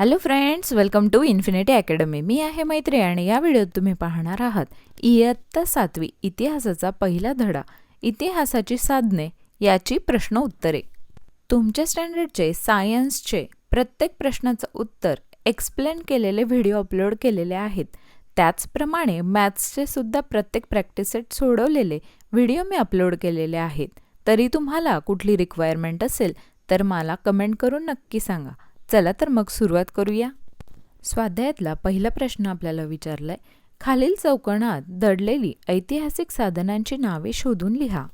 Hello friends welcome to infinity academy मी आहे मैत्री आणि या व्हिडिओत तुम्ही पाहणार आहात इयत्ता सातवी इतिहासाचा पहिला धडा. इतिहासाची साधने याची प्रश्न उत्तरे. तुमच्या स्टँडर्डचे सायन्सचे प्रत्येक प्रश्नाचं उत्तर एक्सप्लेन केलेले व्हिडिओ अपलोड केलेले आहेत. त्याचप्रमाणे मॅथ्सचे सुद्धा प्रत्येक प्रॅक्टिस सेट सोडवलेले व्हिडिओ मी अपलोड केलेले आहेत. तरी तुम्हाला कुठली रिक्वायरमेंट असेल तर मला कमेंट करून नक्की सांगा. चला तर मग सुरुवात करूया. स्वाध्यायातला पहिला प्रश्न आपल्याला विचारलाय खालील चौकणात दडलेली ऐतिहासिक साधनांची नावे शोधून लिहा.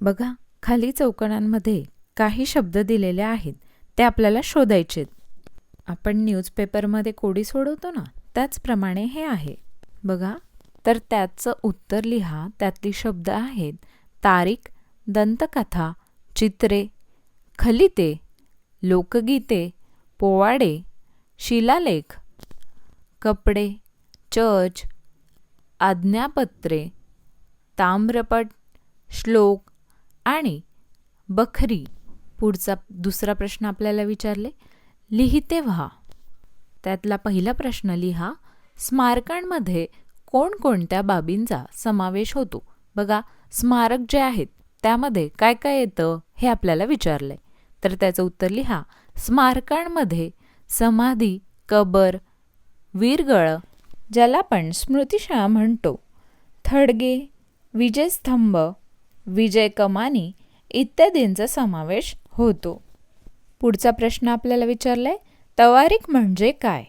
बघा खाली चौकणांमध्ये काही शब्द दिलेले आहेत ते आपल्याला शोधायचेत. आपण न्यूजपेपरमध्ये कोडी सोडवतो ना त्याचप्रमाणे हे आहे. बघा तर त्याचं उत्तर लिहा त्यातली शब्द आहेत तारीख दंतकथा चित्रे खलिते लोकगीते पोवाडे शिलालेख कपडे चर्च आज्ञापत्रे ताम्रपट श्लोक आणि बखरी. पुढचा दुसरा प्रश्न आपल्याला विचारले. लिहिते व्हा. त्यातला पहिला प्रश्न लिहा. स्मारकांमध्ये कोणकोणत्या बाबींचा समावेश होतो? बघा स्मारक जे आहेत त्यामध्ये काय काय येतं हे आपल्याला विचारलंय. तर त्याचं उत्तर लिहा. स्मारकांमध्ये समाधी कबर वीरगळ ज्याला आपण स्मृतिशाळा म्हणतो. थडगे विजयस्तंभ विजय कमानी इत्यादींचा समावेश होतो. पुढचा प्रश्न आपल्याला विचारलाय तवारीख म्हणजे काय?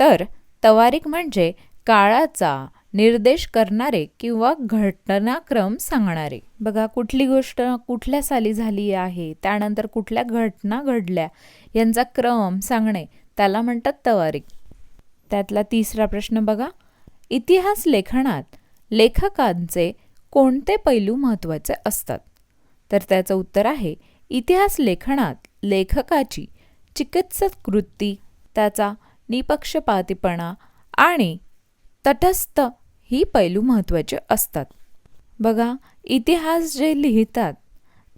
तर तवारीख म्हणजे काळाचा निर्देश करणारे किंवा घटनाक्रम सांगणारे. बघा कुठली गोष्ट कुठल्या साली झाली आहे त्यानंतर कुठल्या घटना घडल्या यांचा क्रम सांगणे त्याला म्हणतात तवारीख त्यातला तिसरा प्रश्न बघा. इतिहास लेखनात लेखकांचे कोणते पैलू महत्त्वाचे असतात? तर त्याचं उत्तर आहे इतिहास लेखनात लेखकाची चिकित्सक वृत्ती त्याचा निपक्षपातीपणा आणि तटस्थ ही पैलू महत्त्वाचे असतात. बघा इतिहास जे लिहितात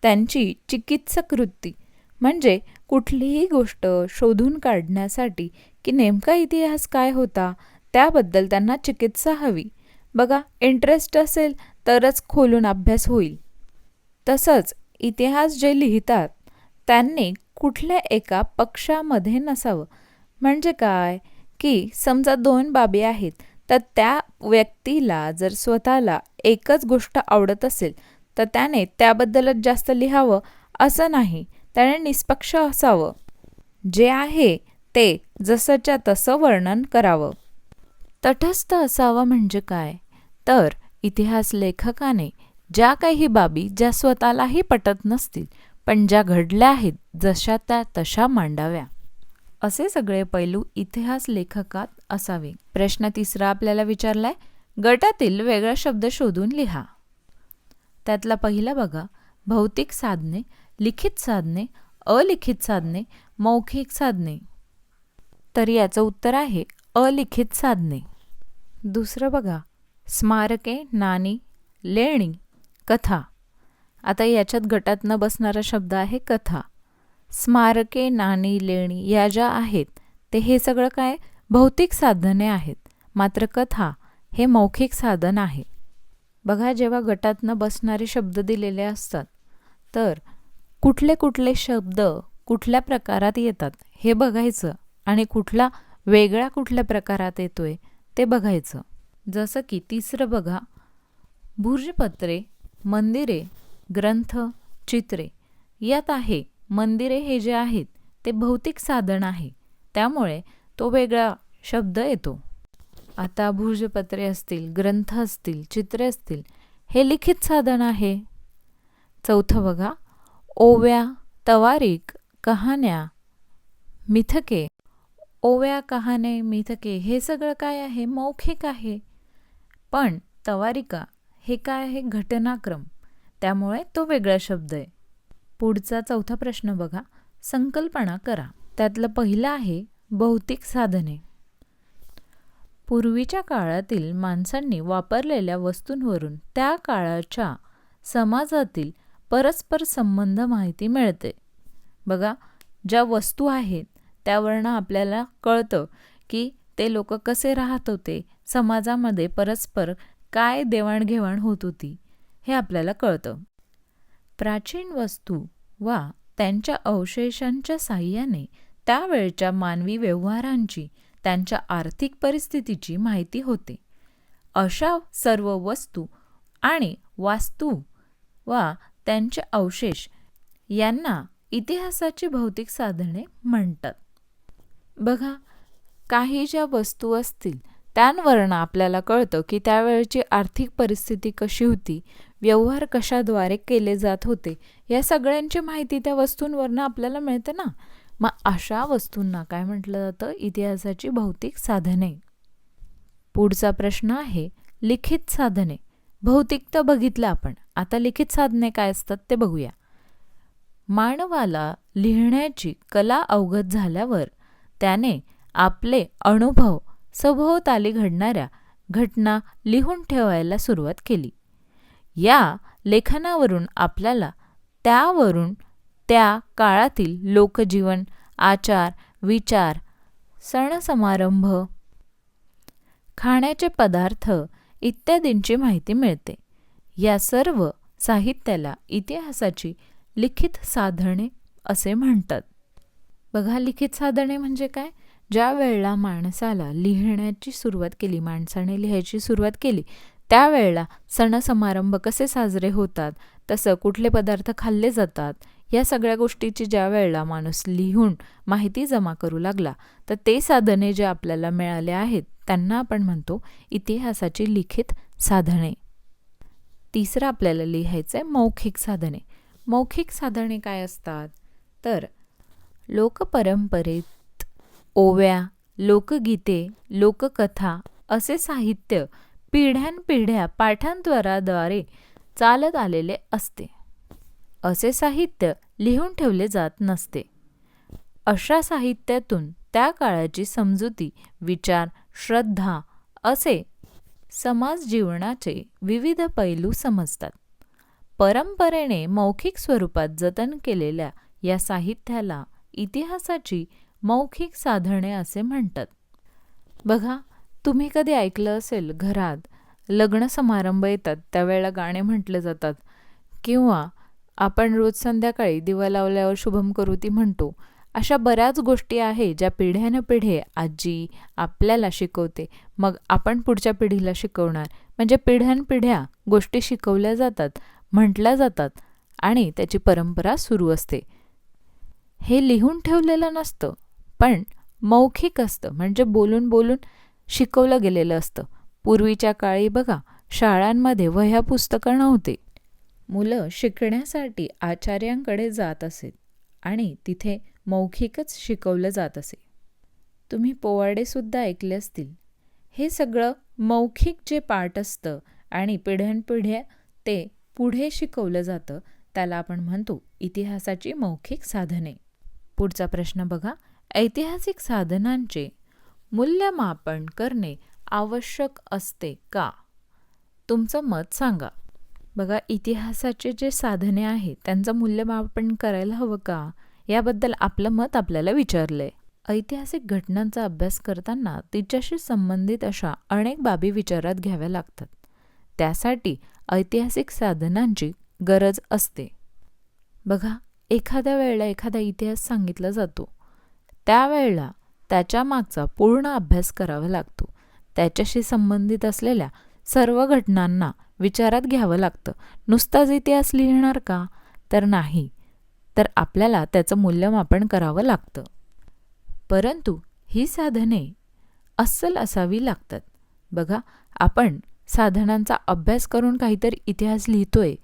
त्यांची चिकित्सक वृत्ती म्हणजे कुठलीही गोष्ट शोधून काढण्यासाठी की नेमका इतिहास काय होता त्याबद्दल त्यांना चिकित्सा हवी. बघा इंटरेस्ट असेल तरच खोलून अभ्यास होईल. तसंच इतिहास जे लिहितात त्यांनी कुठल्या एका पक्षामध्ये नसावं. म्हणजे काय? की समजा दोन बाबी आहेत. तर त्या व्यक्तीला जर स्वतःला एकच गोष्ट आवडत असेल तर त्याने त्याबद्दलच जास्त लिहावं असं नाही. त्याने निष्पक्ष असावं. जे आहे ते जसंच्या तसं वर्णन करावं. तटस्थ असावं म्हणजे काय? तर इतिहास लेखकाने ज्या काही बाबी ज्या स्वतःलाही पटत नसतील पण ज्या घडल्या आहेत जशा त्या तशा मांडाव्या. असे सगळे पैलू इतिहास लेखकात असावे. प्रश्न तिसरा आपल्याला विचारलाय गटातील वेगळा शब्द शोधून लिहा. त्यातला पहिला बघा भौतिक साधने लिखित साधने अलिखित साधने मौखिक साधने. तर याचं उत्तर आहे अलिखित साधने. दुसरं बघा स्मारके नाणी लेणी कथा. आता याच्यात गटात न बसणारा शब्द आहे कथा. स्मारके नाणी लेणी या ज्या आहेत ते हे सगळं काय भौतिक साधने आहेत. मात्र कथा हे मौखिक साधन आहे. बघा जेव्हा गटातनं बसणारे शब्द दिलेले असतात तर कुठले कुठले शब्द कुठल्या प्रकारात येतात हे बघायचं आणि कुठला वेगळा कुठल्या प्रकारात येतोय ते बघायचं. जसं की तिसरं बघा भुर्जपत्रे मंदिरे ग्रंथ चित्रे यात आहे. मंदिरे हे जे आहेत ते भौतिक साधन आहे. त्यामुळे तो वेगळा शब्द येतो. आता भुजपत्रे असतील ग्रंथ असतील चित्रे असतील हे लिखित साधन आहे. चौथं बघा. ओव्या तवारीक कहाण्या मिथके. ओव्या कहाणे मिथके हे सगळं काय आहे? मौखिक आहे. पण तवारिका हे काय आहे? घटनाक्रम. त्यामुळे तो वेगळा शब्द आहे. पुढचा चौथा प्रश्न बघा. संकल्पना करा. त्यातलं पहिलं आहे भौतिक साधने. पूर्वीच्या काळातील माणसांनी वापरलेल्या वस्तूंवरून त्या काळाच्या समाजातील परस्पर संबंध माहिती मिळते. बघा ज्या वस्तू आहेत त्यावरनं आपल्याला कळतं की ते लोक कसे राहत होते समाजामध्ये परस्पर काय देवाणघेवाण होत होती हे आपल्याला कळतं. प्राचीन वस्तू वा त्यांच्या अवशेषांच्या साह्याने त्यावेळच्या मानवी व्यवहारांची त्यांच्या आर्थिक परिस्थितीची माहिती होते. अशा सर्व वस्तू आणि वास्तू वा त्यांचे अवशेष यांना इतिहासाची भौतिक साधने म्हणतात. बघा काही ज्या वस्तू असतील त्यांवरनं आपल्याला कळतं की त्यावेळची आर्थिक परिस्थिती कशी होती व्यवहार कशाद्वारे केले जात होते? या सगळ्यांची माहिती त्या वस्तूंवरनं आपल्याला मिळते ना? मग अशा वस्तूंना काय म्हटलं जातं? इतिहासाची भौतिक साधने. पुढचा प्रश्न आहे लिखित साधने. भौतिक तर बघितलं आपण. आता लिखित साधने काय असतात ते बघूया. मानवाला लिहिण्याची कला अवगत झाल्यावर त्याने आपले अनुभव सभोवताली घडणाऱ्या घटना लिहून ठेवायला सुरुवात केली. या लेखनावरून आपल्याला त्यावरून त्या काळातील लोकजीवन आचार विचार सण समारंभ खाण्याचे पदार्थ इत्यादींची माहिती मिळते. या सर्व साहित्याला इतिहासाची लिखित साधने असे म्हणतात. बघा लिखित साधने म्हणजे काय? ज्या वेळेला माणसाला लिहिण्याची सुरुवात केली माणसाने लिहायची सुरुवात केली त्यावेळेला सण समारंभ कसे साजरे होतात तसं कुठले पदार्थ खाल्ले जातात या सगळ्या गोष्टीची ज्या वेळेला माणूस लिहून माहिती जमा करू लागला तर ते साधने जे आपल्याला मिळाले आहेत त्यांना आपण म्हणतो इतिहासाची लिखित साधने. तिसरं आपल्याला लिहायचं आहे मौखिक साधने. मौखिक साधने काय असतात? तर लोकपरंपरेत ओव्या लोकगीते लोककथा असे साहित्य पिढ्यानपिढ्या पाठांतराद्वारे चालत आलेले असते. असे साहित्य लिहून ठेवले जात नसते. अशा साहित्यातून त्या काळाची समजुती विचार श्रद्धा असे समाज जीवनाचे विविध पैलू समजतात. परंपरेने मौखिक स्वरूपात जतन केलेल्या या साहित्याला इतिहासाची मौखिक साधने असे म्हणतात. बघा तुम्ही कधी ऐकलं असेल घरात लग्न समारंभ येतात त्यावेळेला गाणे म्हटले जातात. किंवा आपण रोज संध्याकाळी दिवा लावल्यावर शुभम करुती म्हणतो अशा बऱ्याच गोष्टी आहे ज्या पिढ्यानं पिढे आजी आपल्याला शिकवते. मग आपण पुढच्या पिढीला शिकवणार. म्हणजे पिढ्यानपिढ्या गोष्टी शिकवल्या जातात म्हटल्या जातात आणि त्याची परंपरा सुरू असते. हे लिहून ठेवलेलं नसतं पण मौखिक असतं. म्हणजे बोलून बोलून शिकवलं गेलेलं असतं. पूर्वीच्या काळी बघा शाळांमध्ये वह्या पुस्तकं नव्हते. मुलं शिकण्यासाठी आचार्यांकडे जात असेल आणि तिथे मौखिकच शिकवलं जात असे. तुम्ही पोवाडेसुद्धा ऐकले असतील. हे सगळं मौखिक जे पाठ असतं आणि पिढ्यानपिढ्या ते पुढे शिकवलं जातं त्याला आपण म्हणतो इतिहासाची मौखिक साधने. पुढचा प्रश्न बघा ऐतिहासिक साधनांचे मूल्यमापन करणे आवश्यक असते का? तुमचं मत सांगा. बघा इतिहासाचे जे साधने आहेत त्यांचं मूल्यमापन करायला हवं का? याबद्दल आपलं मत आपल्याला विचारलं आहे ऐतिहासिक घटनांचा अभ्यास करताना तिच्याशी संबंधित अशा अनेक बाबी विचारात घ्याव्या लागतात. त्यासाठी ऐतिहासिक साधनांची गरज असते. बघा एखाद्या वेळेला एखादा इतिहास सांगितला जातो. त्यावेळेला त्याच्या मागचा पूर्ण अभ्यास करावा लागतो. त्याच्याशी संबंधित असलेल्या सर्व घटनांना विचारात घ्यावं लागतं. नुसताच इतिहास लिहिणार का? तर नाही. तर आपल्याला त्याचं मूल्यमापन करावं लागतं. परंतु ही साधने अस्सल असावी लागतात. बघा आपण साधनांचा अभ्यास करून काहीतरी इतिहास लिहितोय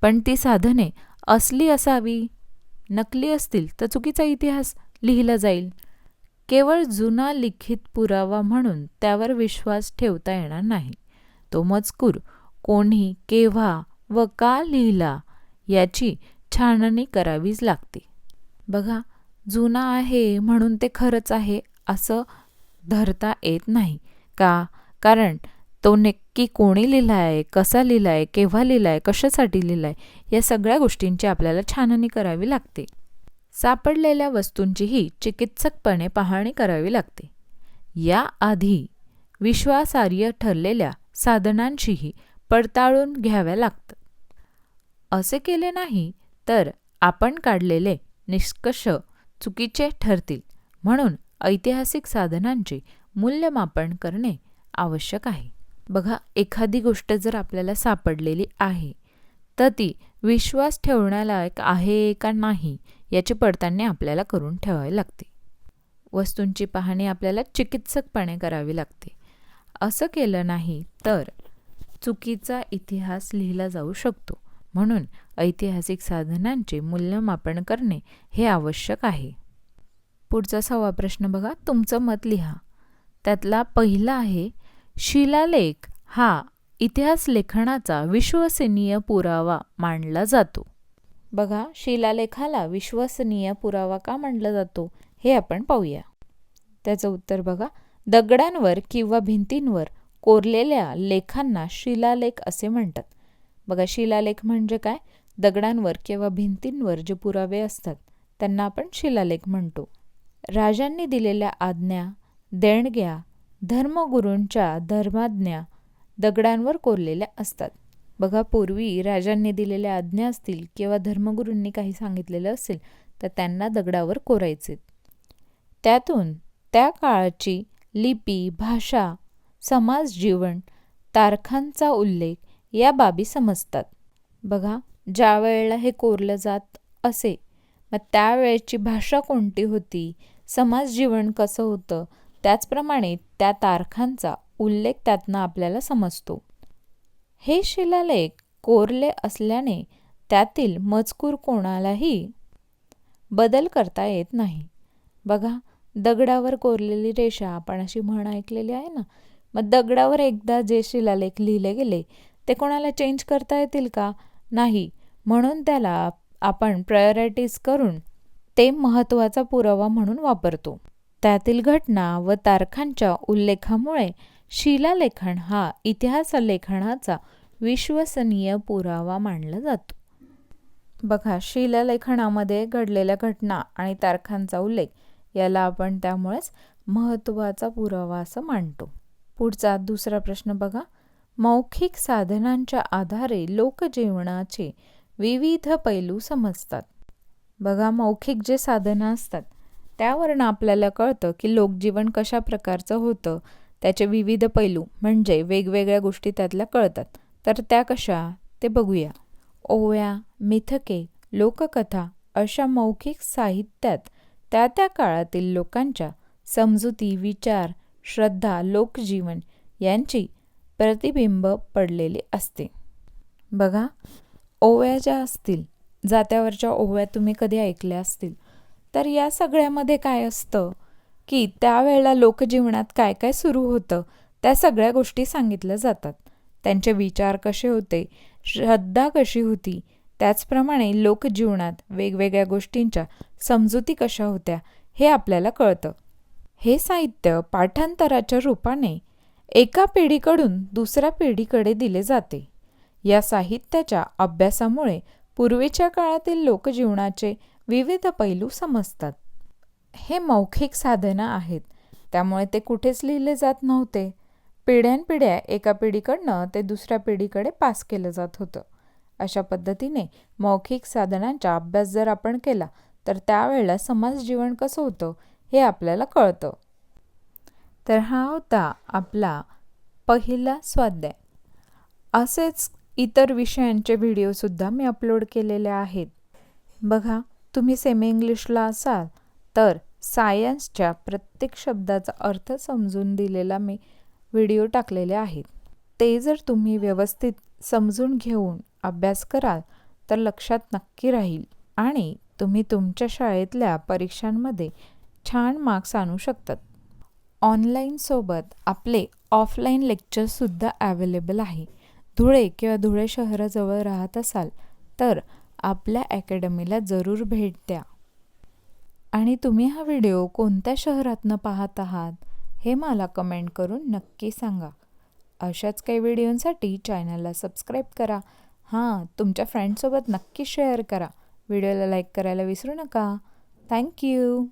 पण ती साधने असली असावी नकली असतील तर चुकीचा इतिहास लिहिला जाईल. केवळ जुना लिखित पुरावा म्हणून त्यावर विश्वास ठेवता येणार नाही. तो मजकूर कोणी केव्हा व का लिहिला याची छाननी करावीच लागते. बघा जुना आहे म्हणून ते खरंच आहे असं धरता येत नाही. का? कारण तो नक्की कोणी लिहिला आहे कसा लिहिला आहे केव्हा लिहिला आहे कशासाठी लिहिला आहे या सगळ्या गोष्टींची आपल्याला छाननी करावी लागते. सापडलेल्या वस्तूंचीही चिकित्सकपणे पाहणी करावी लागते. याआधी विश्वासार्ह ठरलेल्या साधनांशीही पडताळून घ्याव्या लागतं असे केले नाही तर आपण काढलेले निष्कर्ष चुकीचे ठरतील म्हणून ऐतिहासिक साधनांचे मूल्यमापन करणे आवश्यक आहे. बघा एखादी गोष्ट जर आपल्याला सापडलेली आहे तर ती विश्वास ठेवण्यालायक आहे का नाही याची पडताळणी आपल्याला करून ठेवावी लागते. वस्तूंची पाहणी आपल्याला चिकित्सकपणे करावी लागते. असं केलं नाही तर चुकीचा इतिहास लिहिला जाऊ शकतो. म्हणून ऐतिहासिक साधनांचे मूल्यमापन करणे हे आवश्यक आहे. पुढचा सहावा प्रश्न बघा. तुमचं मत लिहा. त्यातला पहिला आहे शिलालेख हा इतिहास लेखनाचा विश्वसनीय पुरावा मानला जातो. बघा शिलालेखाला विश्वसनीय पुरावा का मानला जातो हे आपण पाहूया. त्याचं उत्तर बघा. दगडांवर किंवा भिंतींवर कोरलेल्या लेखांना शिलालेख असे म्हणतात. बघा शिलालेख म्हणजे काय? दगडांवर किंवा भिंतींवर जे पुरावे असतात त्यांना आपण शिलालेख म्हणतो. राजांनी दिलेल्या आज्ञा देणग्या धर्मगुरूंच्या धर्माज्ञा दगडांवर कोरलेल्या असतात. बघा पूर्वी राजांनी दिलेल्या आज्ञा असतील किंवा धर्मगुरूंनी काही सांगितलेलं असेल तर त्यांना दगडावर कोरायचे. त्यातून त्या काळाची लिपी भाषा समाज जीवन तारखांचा उल्लेख या बाबी समजतात. बघा ज्या वेळेला हे कोरलं जात असे मग त्यावेळेची भाषा कोणती होती समाज जीवन कसं होतं त्याचप्रमाणे त्या तारखांचा उल्लेख त्यातनं आपल्याला समजतो. हे शिलालेख कोरले असल्याने त्यातील मजकूर कोणालाही बदल करता येत नाही. बघा दगडावर कोरलेली रेषा आपण अशी म्हण ऐकलेली आहे ना? मग दगडावर एकदा जे शिलालेख लिहिले गेले ते कोणाला चेंज करता येतील का? नाही. म्हणून त्याला आपण प्रायोरिटीज करून ते महत्त्वाचा पुरावा म्हणून वापरतो. त्यातील घटना व तारखांच्या उल्लेखामुळे शिलालेखन हा इतिहास लेखनाचा विश्वसनीय पुरावा मानला जातो. बघा शिलालेखनामध्ये घडलेल्या घटना आणि तारखांचा उल्लेख याला आपण त्यामुळेच महत्त्वाचा पुरावा असं मानतो. पुढचा दुसरा प्रश्न बघा. मौखिक साधनांच्या आधारे लोकजीवनाचे विविध पैलू समजतात. बघा मौखिक जे साधनं असतात त्यावरनं आपल्याला कळतं की लोकजीवन कशा प्रकारचं होतं त्याचे विविध पैलू म्हणजे वेगवेगळ्या गोष्टी त्यातल्या कळतात. तर त्या कशा ते बघूया. ओव्या मिथके लोककथा अशा मौखिक साहित्यात त्या त्या काळातील लोकांच्या समजुती विचार श्रद्धा लोकजीवन यांची प्रतिबिंब पडलेली असते. बघा ओव्या ज्या असतील जात्यावरच्या ओव्या तुम्ही कधी ऐकल्या असतील तर या सगळ्यामध्ये काय असतं? की त्यावेळेला लोकजीवनात काय काय सुरू होतं त्या सगळ्या गोष्टी सांगितल्या जातात. त्यांचे विचार कसे होते श्रद्धा कशी होती त्याचप्रमाणे लोकजीवनात वेगवेगळ्या गोष्टींच्या समजुती कशा होत्या हे आपल्याला कळतं. हे साहित्य पाठांतराच्या रूपाने एका पिढीकडून दुसऱ्या पिढीकडे दिले जाते. या साहित्याच्या अभ्यासामुळे पूर्वीच्या काळातील लोकजीवनाचे विविध पैलू समजतात. हे मौखिक साधनं आहेत. त्यामुळे ते कुठेच लिहिले जात नव्हते. पिढ्यानपिढ्या एका पिढीकडनं ते दुसऱ्या पिढीकडे पास केलं जात होतं. अशा पद्धतीने मौखिक साधनांचा अभ्यास जर आपण केला तर त्यावेळेला समाज जीवन कसं होतं हे आपल्याला कळतं. तर हा होता आपला पहिला स्वाध्याय. असेच इतर विषयांचे व्हिडिओसुद्धा मी अपलोड केलेले आहेत. बघा तुम्ही सेमी इंग्लिशला असाल तर सायन्सच्या प्रत्येक शब्दाचा अर्थ समजून दिलेला मी व्हिडिओ टाकलेले आहेत. ते जर तुम्ही व्यवस्थित समजून घेऊन अभ्यास कराल तर लक्षात नक्की राहील आणि तुम्ही तुमच्या शाळेतल्या परीक्षांमध्ये छान मार्क्स आणू शकतात. ऑनलाईनसोबत आपले ऑफलाईन लेक्चरसुद्धा ॲवेलेबल आहे. धुळे किंवा धुळे शहराजवळ राहत असाल तर आपल्या अकॅडमीला जरूर भेट द्या. आणि तुम्ही हा व्हिडिओ कोणत्या शहरातनं पाहत आहात हे मला कमेंट करून नक्की सांगा. अशाच काही व्हिडिओंसाठी चॅनलला सबस्क्राईब करा. हां तुमच्या फ्रेंडसोबत नक्की शेअर करा. व्हिडिओला लाईक करायला विसरू नका. थँक्यू